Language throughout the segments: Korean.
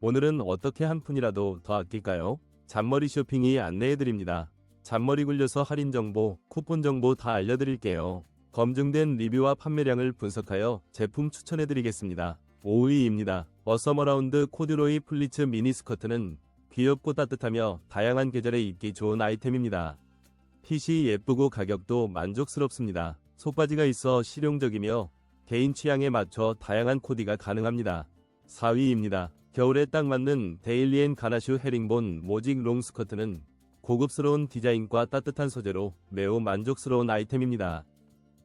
오늘은 어떻게 한 푼이라도 더 아낄까요? 잔머리 쇼핑이 안내해드립니다. 잔머리 굴려서 할인 정보, 쿠폰 정보 다 알려드릴게요. 검증된 리뷰와 판매량을 분석하여 제품 추천해드리겠습니다. 5위입니다. 어서머라운드 코듀로이 플리츠 미니 스커트는 귀엽고 따뜻하며 다양한 계절에 입기 좋은 아이템입니다. 핏이 예쁘고 가격도 만족스럽습니다. 속바지가 있어 실용적이며 개인 취향에 맞춰 다양한 코디가 가능합니다. 4위입니다. 겨울에 딱 맞는 데일리앤 가나슈 헤링본 모직 롱 스커트는 고급스러운 디자인과 따뜻한 소재로 매우 만족스러운 아이템입니다.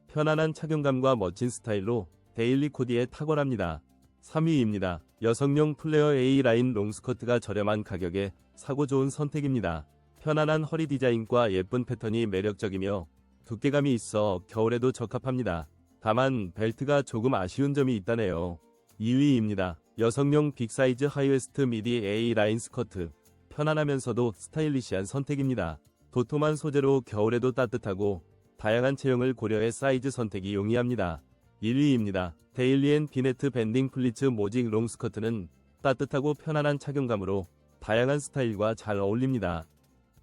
편안한 착용감과 멋진 스타일로 데일리 코디에 탁월합니다. 3위입니다. 여성용 플레어 A 라인 롱스커트가 저렴한 가격에 사고 좋은 선택입니다. 편안한 허리 디자인과 예쁜 패턴이 매력적이며 두께감이 있어 겨울에도 적합합니다. 다만 벨트가 조금 아쉬운 점이 있다네요. 2위입니다. 여성용 빅사이즈 하이웨스트 미디 A 라인 스커트. 편안하면서도 스타일리시한 선택입니다. 도톰한 소재로 겨울에도 따뜻하고 다양한 체형을 고려해 사이즈 선택이 용이합니다. 1위입니다. 데일리앤 비네트 밴딩 플리츠 모직 롱 스커트는 따뜻하고 편안한 착용감으로 다양한 스타일과 잘 어울립니다.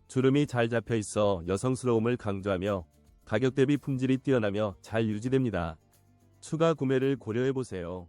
주름이 잘 잡혀 있어 여성스러움을 강조하며 가격 대비 품질이 뛰어나며 잘 유지됩니다. 추가 구매를 고려해 보세요.